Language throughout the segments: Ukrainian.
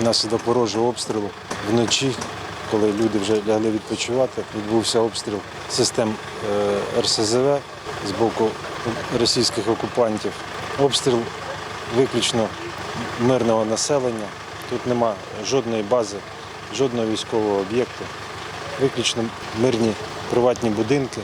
Внаслідок ворожого обстрілу вночі, коли люди вже лягли відпочивати, відбувся обстріл систем е, РСЗВ з боку російських окупантів. Обстріл виключно мирного населення. Тут нема жодної бази, жодного військового об'єкту, виключно мирні приватні будинки.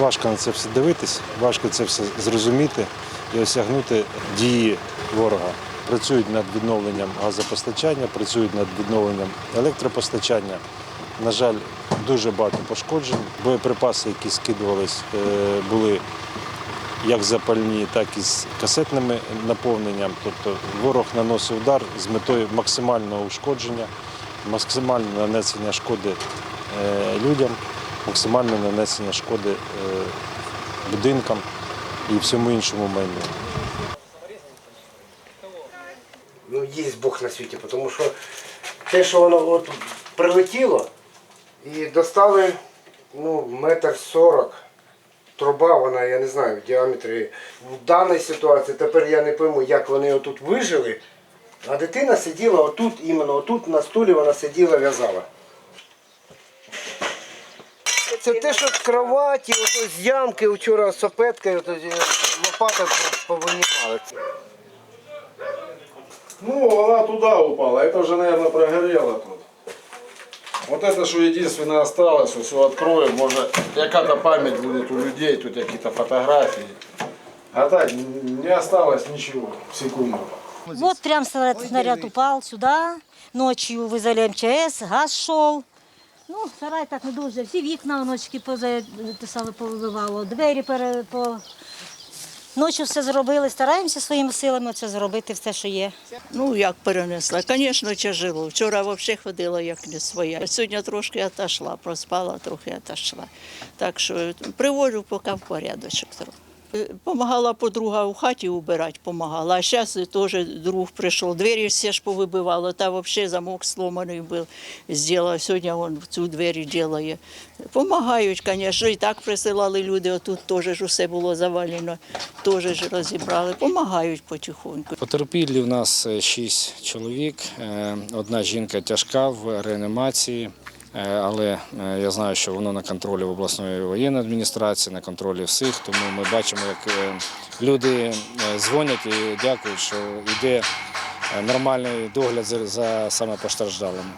Важко на це все дивитись, важко це все зрозуміти і осягнути дії ворога. Працюють над відновленням газопостачання, працюють над відновленням електропостачання. На жаль, дуже багато пошкоджень. Боєприпаси, які скидувались, е, були як запальні, так і з касетними наповненням. Тобто ворог наносив удар з метою максимального ушкодження, максимального нанесення шкоди е, людям, максимальне нанесення шкоди е, будинкам і всьому іншому майну. Ну, є Бог на світі, тому що те, що воно от прилетіло, і достали ну, метр сорок. Труба, вона, я не знаю, в діаметрі. В даній ситуації тепер я не пойму, як вони отут вижили. А дитина сиділа отут, іменно отут на стулі вона сиділа, в'язала. Це те, що з кроваті, з ямки вчора з опеткою, лопата повинімали. Ну, она туда упала. Это уже, наверное, прогорело тут. Вот это, что единственное осталось, все откроем, может, какая-то память будет у людей, тут какие-то фотографии. А так, не осталось ничего, секунду. Вот прям снаряд, снаряд упал сюда. Ночью вызвали МЧС, газ шел. Ну, сарай так не дуже. Всі вікна ночки позаписали, повибивало, двері пере, по... Ночі все зробили, стараємося своїми силами це зробити, все, що є. Ну, як перенесла? Звісно, тяжело. Вчора взагалі ходила як не своя. Сьогодні трошки отошла, проспала, трохи отошла. Так що приводжу поки в порядочок трохи. Е, Помагала подруга у хаті убирати, помагала. А зараз теж друг прийшов. Двері всі ж повибивало, та взагалі замок сломаний був. Зробила. Сьогодні він цю двері робить. Помагають, звісно, і так присилали люди, отут теж усе було завалено, теж розібрали. Помагають потихоньку. Потерпілі в нас е, шість чоловік. Е, Одна жінка тяжка в реанімації, але е, я знаю, що воно на контролі в обласної воєнної адміністрації, на контролі всіх. Тому ми бачимо, як е, люди е, дзвонять і дякують, що йде е, нормальний догляд за саме постраждалими.